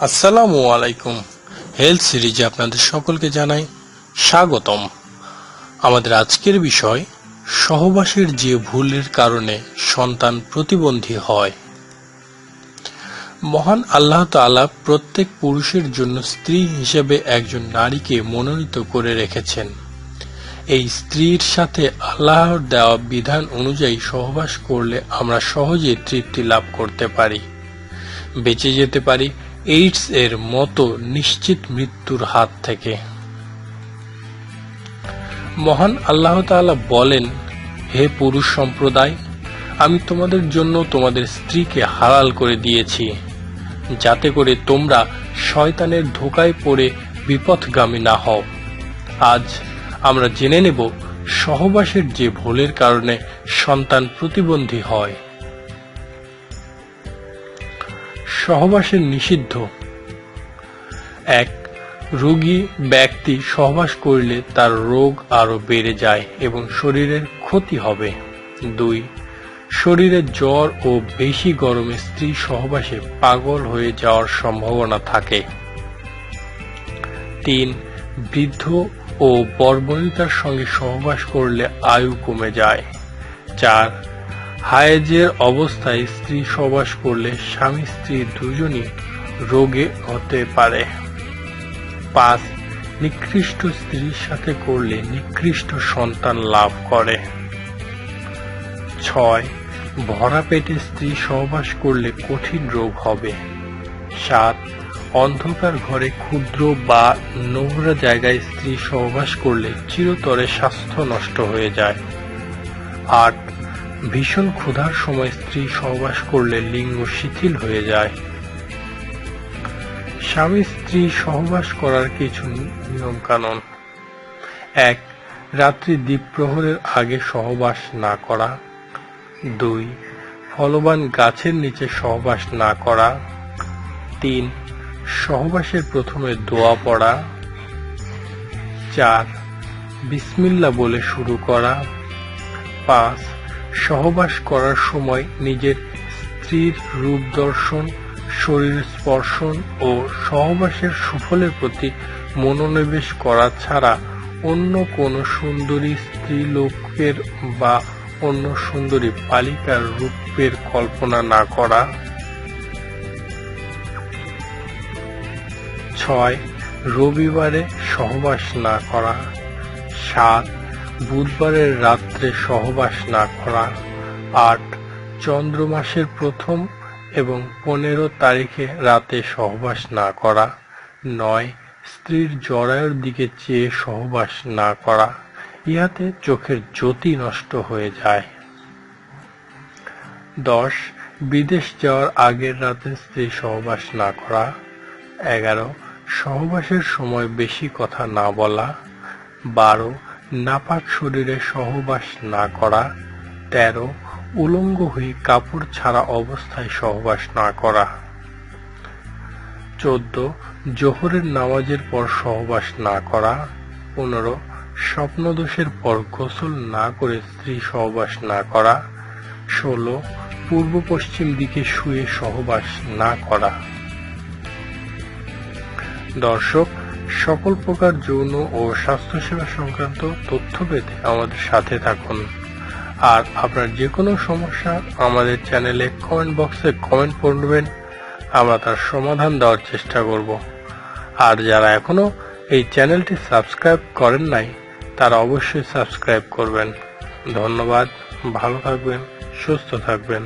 আসসালামু আলাইকুম। হেলথ সিরিজে আপনাদের সকলকে জানাই স্বাগতম। আমাদের আজকের বিষয়, সহবাসের যে ভুলের কারণে সন্তান প্রতিবন্ধী হয়। মহান আল্লাহ তাআলা প্রত্যেক পুরুষের জন্য স্ত্রী হিসেবে একজন নারীকে মনোনীত করে রেখেছেন। এই স্ত্রীর সাথে আল্লাহর দেওয়া বিধান অনুযায়ী সহবাস করলে আমরা সহজে তৃপ্তি লাভ করতে পারি। বেঁচে যেতে পারি এইডস এর মতো নিশ্চিত মৃত্যুর হাত থেকে। মহান আল্লাহ তাআলা বলেন, হে পুরুষ সম্প্রদায়, আমি তোমাদের জন্য তোমাদের স্ত্রীকে হালাল করে দিয়েছি, যাতে করে তোমরা শয়তানের ধোকায় পড়ে বিপথগামী না হও। আজ আমরা জেনে নেব, সহবাসের যে ভুলের কারণে সন্তান প্রতিবন্ধী হয়। সহবাসের নিষিদ্ধ। এক, রোগী ব্যক্তি সহবাস করলে তার রোগ আরও বেড়ে যায় এবং শরীরের ক্ষতি হবে। দুই, শরীরে জ্বর ও বেশি গরমে স্ত্রী সহবাসে পাগল হয়ে যাওয়ার সম্ভাবনা থাকে। তিন, বৃদ্ধ ও বর্বরিতার সঙ্গে সহবাস করলে আয়ু কমে যায়। চার হায়েজের অবস্থায় স্ত্রী সহবাস করলে স্বামী স্ত্রী দুজনই রোগে হতে পারে। পাঁচ, নিকৃষ্ট স্ত্রীর সাথে করলে নিকৃষ্ট সন্তান লাভ করে। ছয়, ভরা পেটে স্ত্রী সহবাস করলে কঠিন রোগ হবে। সাত, অন্ধকার ঘরে ক্ষুদ্র বা নোংরা জায়গায় স্ত্রী সহবাস করলে চিরতরে স্বাস্থ্য নষ্ট হয়ে যায়। আট ভীষণ ক্ষুধার সময় স্ত্রী সহবাস করলে লিঙ্গ শিথিল হয়ে যায়। স্বামী স্ত্রী সহবাস করার কিছু নিয়ম কানুন এক, রাত্রি দ্বীপ্রহরের আগে সহবাস না করা। দুই, ফলবান গাছের নিচে সহবাস না করা। তিন, সহবাসের প্রথমে দোয়া পড়া। চার, বিসমিল্লা বলে শুরু করা। পাঁচ সহবাস করার সময় নিজের স্ত্রীর রূপ দর্শন, শরীর স্পর্শন ও সহবাসের সুফলের প্রতি মনোনিবেশ করা ছাড়া অন্য কোন সুন্দরী স্ত্রীলোকের বা অন্য সুন্দরী বালিকার রূপের কল্পনা না করা। ছয়, রবিবারে সহবাস না করা। সাত বুধবারের রাত্রে সহবাস না করা, আট চন্দ্র মাসের প্রথম এবং পনেরো তারিখে রাতে সহবাস না করা, নয় স্ত্রীর জরায়ুর দিকে চেয়ে সহবাস না করা, ইহাতে চোখের জ্যোতি নষ্ট হয়ে যায়। দশ বিদেশ যাওয়ার আগের রাতে স্ত্রী সহবাস না করা, এগারো সহবাসের সময় বেশি কথা না বলা, বারো নাপাক শরীরে সহবাস না করা, তেরো, উলঙ্গ হয়ে কাপড় ছাড়া অবস্থায় সহবাস না করা। চোদ্দ, জোহরের নামাজের পর সহবাস না করা। পনেরো, স্বপ্নদোষের পর গোসল না করে স্ত্রী সহবাস না করা। ষোলো, পূর্ব পশ্চিম দিকে শুয়ে সহবাস না করা। দর্শক সকল প্রকার যৌন ও স্বাস্থ্যসেবা সংক্রান্ত তথ্য পেতে আমাদের সাথে থাকুন। আর আপনার যে কোনো সমস্যা আমাদের চ্যানেলে কমেন্ট বক্সে কমেন্ট করবেন। আমরা তার সমাধান দেওয়ার চেষ্টা করব। আর যারা এখনও এই চ্যানেলটি সাবস্ক্রাইব করেন নাই, তারা অবশ্যই সাবস্ক্রাইব করবেন। ধন্যবাদ, ভালো থাকবেন, সুস্থ থাকবেন।